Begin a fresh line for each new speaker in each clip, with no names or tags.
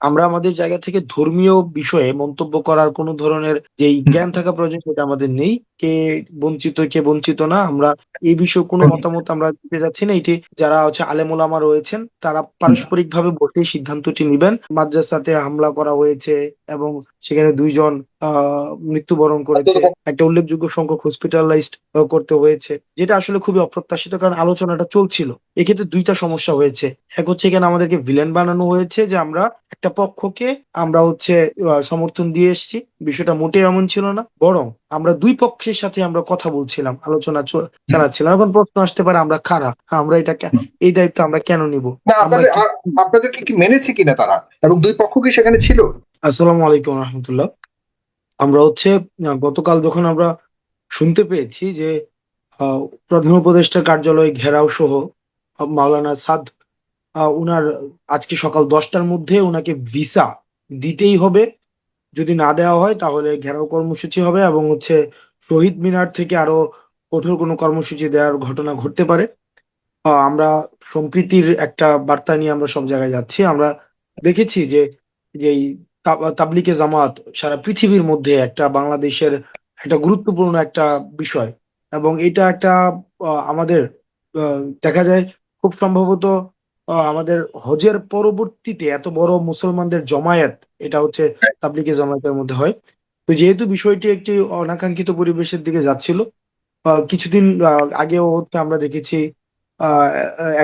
আমরা আমাদের জায়গা থেকে ধর্মীয় বিষয়ে মন্তব্য করার কোনো ধরনের যেই জ্ঞান থাকা প্রয়োজন সেটা আমাদের নেই। কে বঞ্চিত কে বঞ্চিত না আমরা এই বিষয়ে কোনো মতামত আমরা দিতে যাচ্ছি না। এটি যারা হচ্ছে আলেম ওলামা রয়েছেন তারা পারস্পরিক ভাবে বসে সিদ্ধান্তটি নিবেন। মাদ্রাসাতে হামলা করা হয়েছে এবং সেখানে দুইজন আহ মৃত্যুবরণ করেছে। একটা উল্লেখযোগ্য সংখ্যক হসপিটালাইজড করতে হয়েছে। যেটা আসলে খুবই অপ্রত্যাশিত কারণ আলোচনাটা চলছিল। এক্ষেত্রে দুইটা সমস্যা হয়েছে। এক হচ্ছে এখানে আমাদেরকে ভিলেন বানানো হয়েছে যে আমরা একটা পক্ষকে আমরা হচ্ছে সমর্থন দিয়ে এসেছি। বিষয়টা মোটেই এমন ছিল না। বরং আমরা দুই পক্ষের সাথে আমরা কথা বলছিলাম আলোচনা চালাচ্ছিলাম এখন প্রশ্ন আসতে পারে আমরা খারাপ আমরা এটা এই দায়িত্ব আমরা কেন নিব?
আপনাদেরকে কি মেনেছে কিনা তারা? এবং দুই পক্ষ কি সেখানে ছিল?
আসসালামু আলাইকুম রহমতুল্লাহ। আমরা হচ্ছে গতকাল যখন আমরা শুনতে পেয়েছি যে প্রধান উপদেষ্টার কার্যালয় ঘেরাও সহ মাওলানা সাদ উনার আজকে সকাল দশটার মধ্যে ওনাকে ভিসা দিতেই হবে। যদি না দেওয়া হয় তাহলে ঘেরাও কর্মসূচি হবে এবং হচ্ছে শহীদ মিনার থেকে আরও কঠোর কোনো কর্মসূচি দেওয়ার ঘটনা ঘটতে পারে। আমরা সম্প্রীতির একটা বার্তা নিয়ে আমরা সব জায়গায় যাচ্ছি। আমরা দেখেছি যে যেই তা- তাবলিগে জামাত সারা পৃথিবীর মধ্যে একটা বাংলাদেশের একটা গুরুত্বপূর্ণ একটা বিষয় এবং এটা একটা আমাদের দেখা যায় খুব সম্ভবত আমাদের হজের পরবর্তীতে এত বড় মুসলমানদের জমায়েত এটা হচ্ছে তাবলিগে জামায়াতের মধ্যে হয়। তো যেহেতু বিষয়টি একটি অনাকাঙ্ক্ষিত পরিবেশের দিকে যাচ্ছিল কিছুদিন আগেও হচ্ছে আমরা দেখেছি আহ,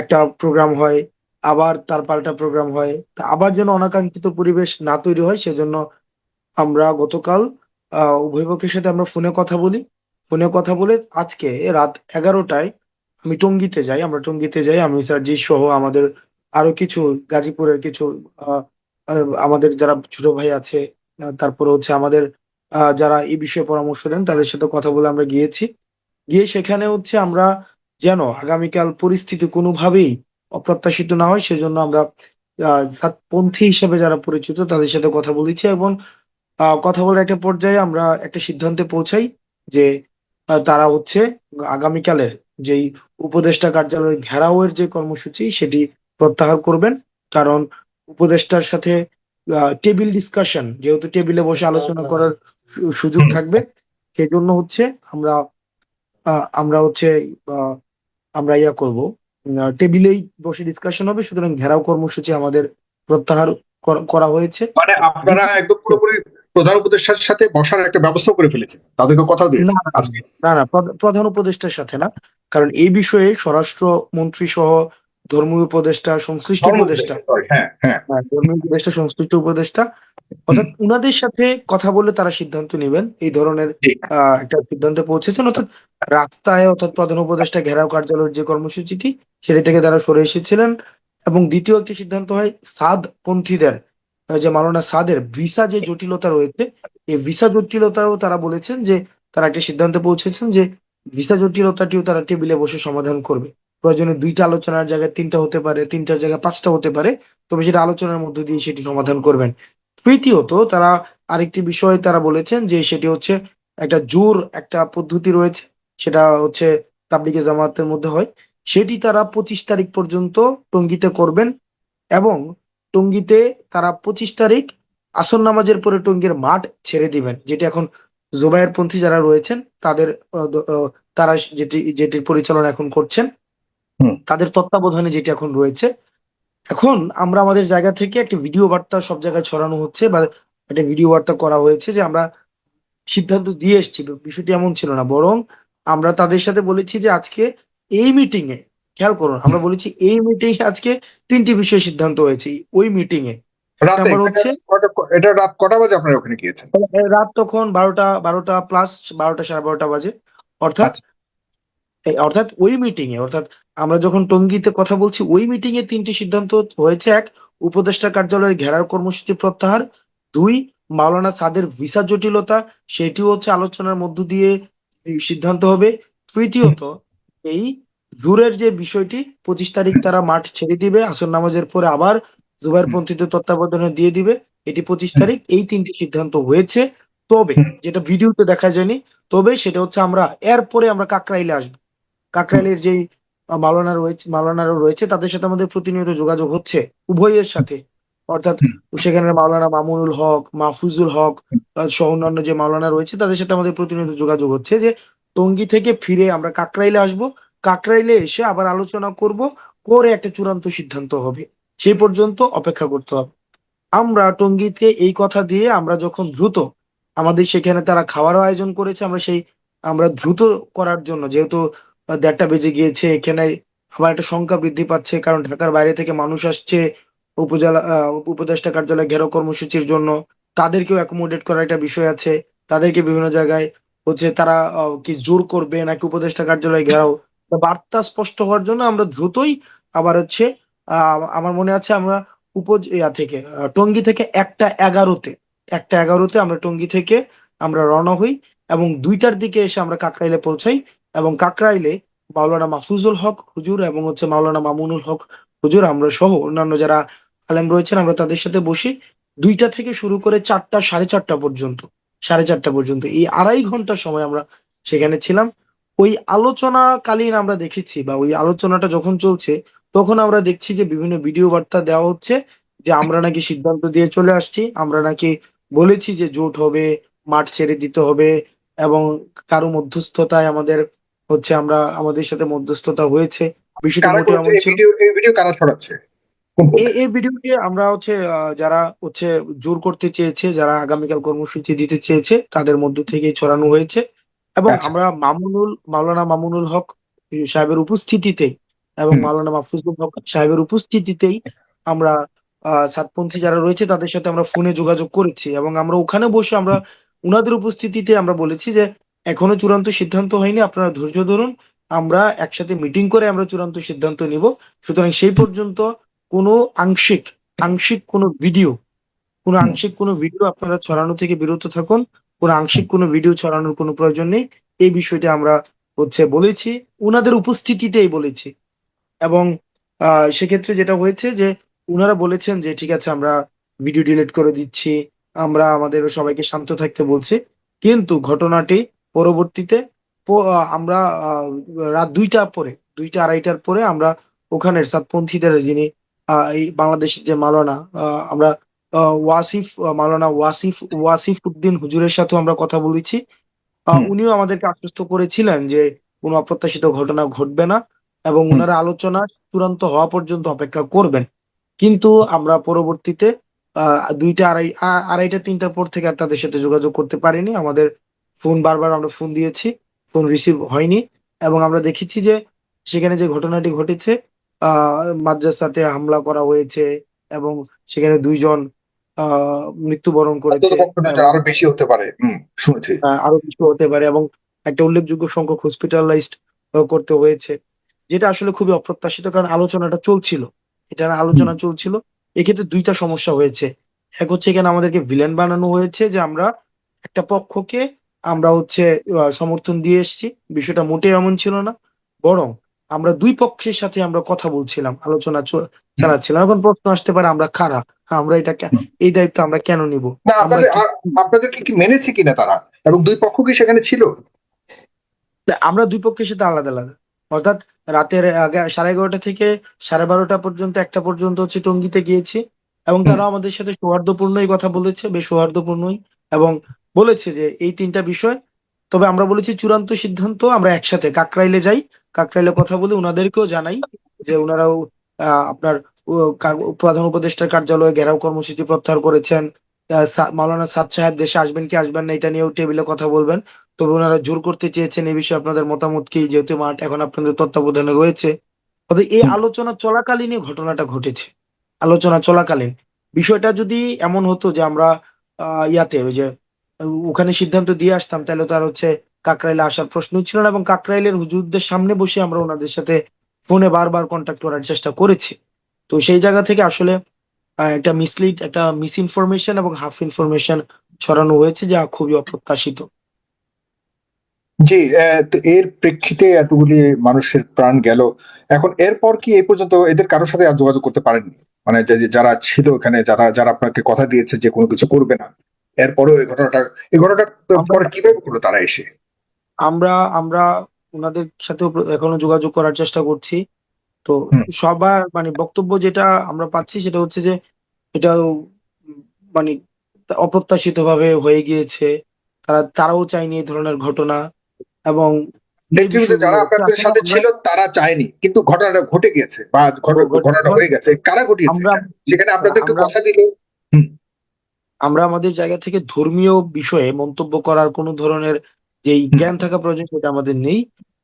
একটা প্রোগ্রাম হয় আবার তার পাল্টা প্রোগ্রাম হয়। তা আবার যেন অনাকাঙ্ক্ষিত পরিবেশ না তৈরি হয় সেজন্য আমরা গতকাল আহ, উভয় পক্ষের সাথে আমরা ফোনে কথা বলি। ফোনে কথা বলে আজকে রাত এগারোটায় আমি টঙ্গিতে যাই, আমরা টঙ্গীতে যাই, আমি সার্জি সহ আমাদের আরও কিছু গাজীপুরের কিছু আমাদের যারা ছোট ভাই আছে তারপরে হচ্ছে আমাদের যারা এই বিষয়ে পরামর্শ দেন তাদের সাথে কথা বলে আমরা গিয়েছি। গিয়ে সেখানে হচ্ছে আমরা যেন আগামীকাল পরিস্থিতি কোনোভাবেই অপ্রত্যাশিত না হয়, সেজন্য আমরা পন্থী হিসেবে যারা পরিচিত তাদের সাথে কথা বলেছি এবং কথা বলার একটা পর্যায়ে আমরা একটা সিদ্ধান্তে পৌঁছাই যে তারা হচ্ছে আগামীকালের যেই উপদেষ্টা কার্যালয়ের ঘেরাওয়ের যে কর্মসূচি সেটি প্রত্যাহার করবেন। কারণ উপদেষ্টার সাথে টেবিল ডিসকাশন যেহেতু টেবিলে বসে আলোচনা করার সুযোগ থাকবে। সেই জন্য হচ্ছে আমরা আহ, আমরা হচ্ছে আহ, আমরা ইয়া করব। টেবিলেই বসে ডিসকাশন হবে সুতরাং ঘেরাও কর্মসূচি আমাদের প্রত্যাহার করা হয়েছে।
মানে আপনারা একদম পুরোপুরি প্রধান উপদেষ্টার সাথে বসার একটা ব্যবস্থা করে ফেলেছেন। তাদেরকে কথা দিয়েছেন
না, না না প্রধান উপদেষ্টার সাথে না। কারণ এই বিষয়ে স্বরাষ্ট্র মন্ত্রী সহ ধর্মীয় উপদেষ্টা। সংশ্লিষ্ট উপদেষ্টা
হ্যাঁ হ্যাঁ।
হ্যাঁ, ধর্মীয় উপদেষ্টা সংশ্লিষ্ট উপদেষ্টা। অর্থাৎ উনাদের সাথে কথা বলে তারা সিদ্ধান্ত নেবেন। এই ধরনের আহ, একটা সিদ্ধান্তে পৌঁছেছেন। অর্থাৎ রাস্তায় অর্থাৎ প্রধান উপদেষ্টা ঘেরাও কার্যালয়ের যে কর্মসূচিটি সেটি থেকে তারা সরে এসেছিলেন। এবং দ্বিতীয় একটি সিদ্ধান্ত হয় সাদ পন্থীদের যে মাওলানা সাদের ভিসা যে জটিলতা রয়েছে এই ভিসা জটিলতাও তারা বলেছেন যে তারা একটা সিদ্ধান্তে পৌঁছেছেন যে ভিসা জটিলতাটিও তারা টেবিলে বসে সমাধান করবে। প্রয়োজনে দুইটা আলোচনার জায়গায় তিনটা হতে পারে, তিনটার জায়গায় পাঁচটা হতে পারে। তবে সেটা আলোচনার মধ্য দিয়ে সেটি সমাধান করবেন। তৃতীয়ত, তারা আরেকটি বিষয় তারা বলেছেন যে সেটি হচ্ছে একটা জোর একটা পদ্ধতি রয়েছে, সেটা হচ্ছে তাবলিগে জামাতের মধ্যে হয়। সেটি তারা পঁচিশ তারিখ পর্যন্ত টঙ্গীতে করবেন এবং টঙ্গীতে তারা পঁচিশ তারিখ আসর নামাজের পরে টঙ্গির মাঠ ছেড়ে দিবেন, যেটি এখন জুবায়ের পন্থী যারা রয়েছেন তাদের তারা যেটি যেটির পরিচালনা এখন করছেন তাদের তত্ত্বাবধানে যেটি এখন রয়েছে। এখন আমরা আমাদের জায়গা থেকে একটা ভিডিও বার্তা সব জায়গায় ছড়ানো হচ্ছে বা একটা ভিডিও বার্তা করা হয়েছে যে আমরা সিদ্ধান্ত দিয়ে এসেছি। বিষয়টি এমন ছিল না বরং আমরা তাদের সাথে বলেছি যে আজকে এই মিটিং এ খেয়াল করুন আমরা বলেছি এই মিটিং এ আজকে তিনটি বিষয়ে সিদ্ধান্ত হয়েছে। ওই মিটিং এ
এটা রাত কটা বাজে আপনারা ওখানে গিয়েছেন?
রাত তখন বারোটা বারোটা প্লাস বারোটা সাড়ে বারোটা বাজে। অর্থাৎ
আচ্ছা।
অর্থাৎ ওই মিটিং এ অর্থাৎ আমরা যখন টঙ্গীতে কথা বলছি ওই মিটিং এ তিনটি সিদ্ধান্ত হয়েছে। এক উপদেষ্টা কার্যালয়ের ঘেরার কর্মসূচি প্রত্যাহার। দুই মাওলানা সাদের ভিসা জটিলতা সেটিও হচ্ছে আলোচনার মধ্য দিয়ে সিদ্ধান্ত হবে। তৃতীয়ত এই জুরের যে বিষয়টি পঁচিশ তারিখ তারা মাঠ ছেড়ে দিবে আসর নামাজের পরে আবার জুবাইর পন্থীদের তত্ত্বাবধানে দিয়ে দিবে। এটি পঁচিশ তারিখ, এই তিনটি সিদ্ধান্ত হয়েছে। তবে, যেটা ভিডিওতে দেখা যায়নি, তবে সেটা হচ্ছে আমরা এরপরে আমরা কাকরাইলে আসব। কাকরাইলের যেই মালানা রয়েছে মাওলানারা রয়েছে, তাদের সাথে আমাদের প্রতিনিয়ত যোগাযোগ হচ্ছে উভয়ের সাথে। অর্থাৎ সেখানে মাওলানা মামুনুল হক, মাহফুজুল হক সহ অন্যান্য যে মাওলানা রয়েছে, তাদের সাথে আমাদের প্রতিনিয়ত যোগাযোগ হচ্ছে যে টঙ্গী থেকে ফিরে আমরা কাকরাইলে আসব। কাকরাইলে এসে আবার আলোচনা করব, করে একটা চূড়ান্ত সিদ্ধান্ত হবে। সেই পর্যন্ত অপেক্ষা করতে হবে। আমরা টঙ্গীতে এই কথা দিয়ে আমরা যখন দ্রুত আমাদের সেখানে তারা খাওয়ারও আয়োজন করেছে, আমরা সেই, আমরা দ্রুত করার জন্য, যেহেতু দেড়টা বেজে গিয়েছে, এখানে আবার একটা সংখ্যা বৃদ্ধি পাচ্ছে, কারণ ঢাকার বাইরে থেকে মানুষ আসছে, উপজেলা উপদেষ্টা কার্যালয় ঘেরাও কর্মসূচির জন্য। তাদেরকেও অ্যাকোমোডেট করার একটা বিষয় আছে। তাদেরকে বিভিন্ন জায়গায় হচ্ছে তারা কি জোর করবে, নাকি উপদেষ্টা কার্যালয় ঘেরাও? বার্তা স্পষ্ট হওয়ার জন্য আমরা দ্রুতই আবার হচ্ছে আমার মনে আছে আমরা উপ ইয়া থেকে টঙ্গী থেকে একটা এগারোতে একটা এগারোতে আমরা টঙ্গী থেকে আমরা রওনা হই এবং দুইটার দিকে এসে আমরা কাকরাইলে পৌঁছাই এবং কাকরাইলে মাওলানা মাহফুজুল হক হুজুর এবং হচ্ছে মাওলানা মামুনুল হক হুজুর, আমরা সহ অন্যান্য যারা আলেম রয়েছেন, আমরা তাদের সাথে বসি। দুইটা থেকে শুরু করে চারটা, সাড়ে চারটা পর্যন্ত, সাড়ে চারটা পর্যন্ত, এই আড়াই ঘণ্টা সময় আমরা সেখানে ছিলাম। ওই আলোচনাকালীন আমরা দেখেছি বা ওই আলোচনাটা যখন চলছে তখন আমরা দেখছি যে বিভিন্ন ভিডিও বার্তা দেওয়া হচ্ছে যে আমরা নাকি সিদ্ধান্ত দিয়ে চলে আসছি আমরা নাকি বলেছি যে জোট হবে মাঠ ছেড়ে দিতে হবে এবং কারও মধ্যস্থতায় আমাদের হচ্ছে আমরা আমাদের সাথে মধ্যস্থতা হয়েছে। বিষয়টা
এই ভিডিও এই কারা ছড়াচ্ছে?
এই এই ভিডিওটি আমরা হচ্ছে যারা হচ্ছে জোর করতে চেয়েছে যারা আগামীকাল কর্মসূচি দিতে চেয়েছে তাদের মধ্য থেকেই ছড়ানো হয়েছে। এবং
আচ্ছা।
আমরা মামুনুল মাওলানা মামুনুল হক সাহেবের উপস্থিতিতে এবং। মাওলানা মাহফুজুল হক সাহেবের উপস্থিতিতেই আমরা সাতপন্থী যারা রয়েছে তাদের সাথে আমরা ফোনে যোগাযোগ করেছি এবং আমরা ওখানে বসে আমরা উনাদের উপস্থিতিতে আমরা বলেছি যে এখনও চূড়ান্ত সিদ্ধান্ত হয়নি আপনারা ধৈর্য ধরুন আমরা একসাথে মিটিং করে আমরা চূড়ান্ত সিদ্ধান্ত নিব। সুতরাং সেই পর্যন্ত কোনো আংশিক আংশিক কোনো ভিডিও কোনো আংশিক কোনো ভিডিও আপনারা ছড়ানো থেকে বিরত থাকুন কোনো আংশিক কোনো ভিডিও ছড়ানোর কোনো প্রয়োজন নেই। এই বিষয়টা আমরা হচ্ছে বলেছি উনাদের উপস্থিতিতেই বলেছি। এবং আহ সেক্ষেত্রে যেটা হয়েছে যে উনারা বলেছেন যে ঠিক আছে আমরা ভিডিও ডিলিট করে দিচ্ছি আমরা আমাদের সবাইকে শান্ত থাকতে বলছি। কিন্তু ঘটনাটি পরবর্তীতে আমরা রাত দুইটার পরে দুইটা আড়াইটার পরে আমরা ওখানের সাতপন্থীদের যিনি এই বাংলাদেশের যে মাওলানা আহ, আমরা ওয়াসিফ আহ, মাওলানা ওয়াসিফ ওয়াসিফ উদ্দিন হুজুরের সাথেও আমরা কথা বলেছি। আহ, উনিও আমাদেরকে আশ্বস্ত করেছিলেন যে কোনো অপ্রত্যাশিত ঘটনা ঘটবে না। এবং। ওনারা আলোচনা চূড়ান্ত হওয়া পর্যন্ত অপেক্ষা করবেন। কিন্তু আমরা পরবর্তীতে দুইটা আড়াই আড়াইটা তিনটার পর থেকে আর তাদের সাথে যোগাযোগ করতে পারিনি। আমাদের ফোন বারবার আমরা ফোন দিয়েছি ফোন রিসিভ হয়নি। এবং আমরা দেখেছি যে সেখানে যে ঘটনাটি ঘটেছে মাদ্রাসাতে হামলা করা হয়েছে এবং সেখানে দুইজন আহ মৃত্যুবরণ করেছে।
আরও বেশি হতে পারে। শুনেছি।
আরও বেশি হতে পারে এবং একটা উল্লেখযোগ্য সংখ্যক হসপিটালাইজড করতে হয়েছে। যেটা আসলে খুবই অপ্রত্যাশিত কারণ আলোচনাটা চলছিল। এটা আলোচনা চলছিল। এক্ষেত্রে দুইটা সমস্যা হয়েছে। এক হচ্ছে এখানে আমাদেরকে ভিলেন বানানো হয়েছে যে আমরা একটা পক্ষকে আমরা হচ্ছে আহ, সমর্থন দিয়ে এসেছি। বিষয়টা মোটেই এমন ছিল না। বরং আমরা দুই পক্ষের সাথে আমরা কথা বলছিলাম আলোচনা চ- চালাচ্ছিলাম। এখন প্রশ্ন আসতে পারে আমরা কারা? আমরা এটা এই দায়িত্ব আমরা কেন নিব? আমরা
আপনাদের
কি
মেনেছে কিনা তারা? এবং দুই পক্ষ কি সেখানে ছিল?
আমরা দুই পক্ষের সাথে আলাদা আলাদা। অর্থাৎ রাতের সাড়ে এগারোটা থেকে সাড়ে বারোটা পর্যন্ত একটা পর্যন্ত হচ্ছে টঙ্গিতে গিয়েছি। এবং তারা আমাদের সাথে সৌহার্দ্যপূর্ণই কথা বলেছে বেশ সৌহার্দ্যপূর্ণই। এবং বলেছে যে এই তিনটা বিষয় তবে আমরা বলেছি চূড়ান্ত সিদ্ধান্ত আমরা একসাথে কাকরাইলে যাই। কাকরাইলে কথা বলে উনাদেরকেও জানাই যে উনারাও আহ, আপনার প্রধান উপদেষ্টার কার্যালয়ে ঘেরাও কর্মসূচি প্রত্যাহার করেছেন। মাওলানা সাদ সাহেব দেশে আসবেন কি আসবেন না এটা নিয়েও টেবিলে কথা বলবেন। তবে ওনারা জোর করতে চেয়েছেন এই বিষয়ে আপনাদের মতামত কি? যেহেতু মাঠ এখন আপনাদের তত্ত্বাবধানে রয়েছে। এই আলোচনা চলাকালীনই ঘটনাটা ঘটেছে। আলোচনা চলাকালীন। বিষয়টা যদি এমন হতো যে আমরা আহ, ইয়াতে ওই যে ওখানে সিদ্ধান্ত দিয়ে আসতাম তাহলে তো আর হচ্ছে কাকরাইলে আসার প্রশ্নই ছিল না এবং কাকরাইলের হুজুরদের সামনে বসে আমরা ওনাদের সাথে ফোনে বারবার কন্ট্যাক্ট করার চেষ্টা করেছি। তো সেই জায়গা থেকে আসলে একটা মিসলিড একটা মিস ইনফরমেশন এবং হাফ ইনফরমেশন ছড়ানো হয়েছে যা খুবই অপ্রত্যাশিত।
জি এর প্রেক্ষিতে এতগুলি মানুষের প্রাণ গেল। এখন এরপর কি এই পর্যন্ত এদের কারোর সাথে আর যোগাযোগ করতে পারেননি? মানে যারা ছিল এখানে যারা যারা আপনাকে কথা দিয়েছে যে কোনো কিছু করবে না এরপরেও এই ঘটনাটা এই ঘটনাটা পরে কীভাবে করল তারা এসে?
আমরা আমরা ওনাদের সাথেও এখনও যোগাযোগ করার চেষ্টা করছি। তো সবার মানে বক্তব্য যেটা আমরা পাচ্ছি সেটা হচ্ছে যে এটাও মানে অপ্রত্যাশিত ভাবে হয়ে গিয়েছে। তারা তারাও চায়নি এই ধরনের ঘটনা এবং
যারা আপনাদের সাথে ছিল তারা চায়নি। কিন্তু ঘটনাটা ঘটে গিয়েছে বা ঘটনাটা হয়ে গেছে। কারা ঘটিয়েছে এটা? আপনাদেরকে কথা দিল
আমরা আমাদের জায়গা থেকে ধর্মীয় বিষয়ে মন্তব্য করার কোনো ধরনের যেই জ্ঞান থাকা প্রয়োজন সেটা আমাদের নেই।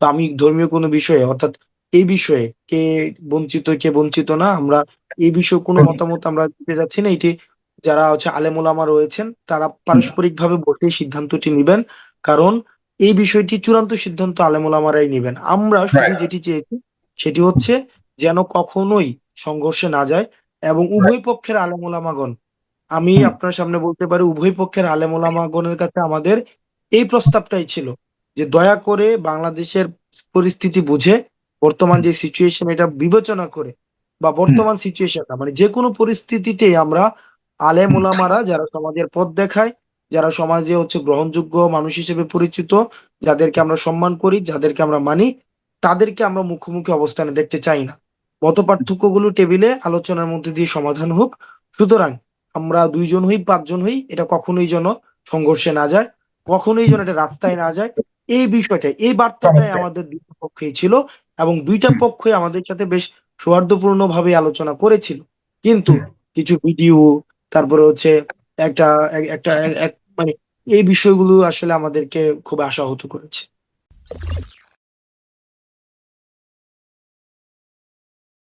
তো আমি ধর্মীয় কোনো বিষয়ে অর্থাৎ এই বিষয়ে কে বঞ্চিত কে বঞ্চিত না আমরা এই বিষয়ে কোনো মতামত আমরা দিতে যাচ্ছি না। এটি যারা হচ্ছে আলেম ওলামা রয়েছেন তারা
হুম,
পারস্পরিকভাবে বসে সিদ্ধান্তটি নিবেন। কারণ এই বিষয়টি চূড়ান্ত সিদ্ধান্ত আলেম ওলামারাই নিবেন। আমরা শুধু যেটি চেয়েছি সেটি হচ্ছে যেন কখনোই সংঘর্ষে না যায় এবং উভয় পক্ষের আলেম ওলামাগণ আমি আপনার সামনে বলতে পারি উভয় পক্ষের আলেম ওলামাগণের কাছে আমাদের এই প্রস্তাবটাই ছিল যে দয়া করে বাংলাদেশের পরিস্থিতি বুঝে বর্তমান যে সিচুয়েশন এটা বিবেচনা করে বা বর্তমান সিচুয়েশন মানে যে কোনো পরিস্থিতিতে আমরা আলেম ওলামারা যারা সমাজের পথ দেখায় যারা সমাজে হচ্ছে গ্রহণযোগ্য মানুষ হিসেবে পরিচিত যাদেরকে আমরা সম্মান করি যাদেরকে আমরা মানি তাদেরকে আমরা মুখোমুখি অবস্থানে দেখতে চাই না। মত পার্থক্যগুলো টেবিলে আলোচনার মধ্যে দিয়ে সমাধান হোক। সুতরাং আমরা দুইজন হই পাঁচজন হই এটা কখনোই যেন সংঘর্ষে না যায় কখনোই যেন এটা রাস্তায় না যায়। এই বিষয়টা এই বার্তাটাই আমাদের দুইটা পক্ষেই ছিল এবং দুইটা পক্ষই আমাদের সাথে বেশ সৌহার্দ্যপূর্ণ ভাবে আলোচনা করেছিল। কিন্তু কিছু ভিডিও তারপরে হচ্ছে একটা একটা এক- এক- মানে এই বিষয়গুলো আসলে আমাদেরকে খুব আশাহত করেছে।